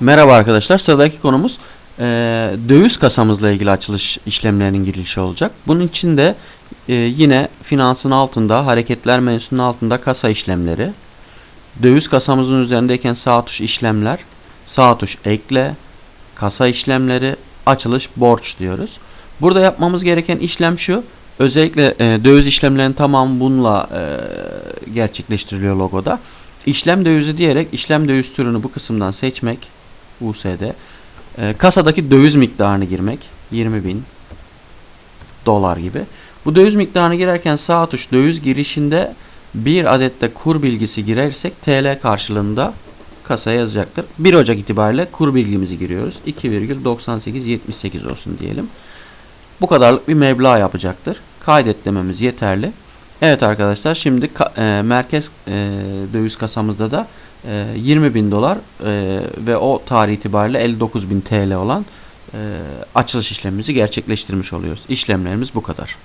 Merhaba arkadaşlar. Sıradaki konumuz e, döviz kasamızla ilgili açılış işlemlerinin girişi olacak. Bunun için de e, yine finansın altında, hareketler mensusunun altında kasa işlemleri, döviz kasamızın üzerindeyken sağ tuş işlemler, sağ tuş ekle, kasa işlemleri, açılış borç diyoruz. Burada yapmamız gereken işlem şu. Özellikle e, döviz işlemlerinin tamamı bununla e, gerçekleştiriliyor logoda. İşlem dövizi diyerek işlem döviz türünü bu kısımdan seçmek. USD. E, kasadaki döviz miktarını girmek. 20 bin dolar gibi. Bu döviz miktarını girerken sağ tuş döviz girişinde bir adette kur bilgisi girersek TL karşılığında kasaya yazacaktır. 1 Ocak itibariyle kur bilgimizi giriyoruz. 2,9878 olsun diyelim. Bu kadarlık bir meblağ yapacaktır. Kaydet dememiz yeterli. Evet arkadaşlar şimdi e, merkez e, döviz kasamızda da e, 20 bin dolar e, ve o tarih itibariyle 59 bin TL olan e, açılış işlemimizi gerçekleştirmiş oluyoruz. İşlemlerimiz bu kadar.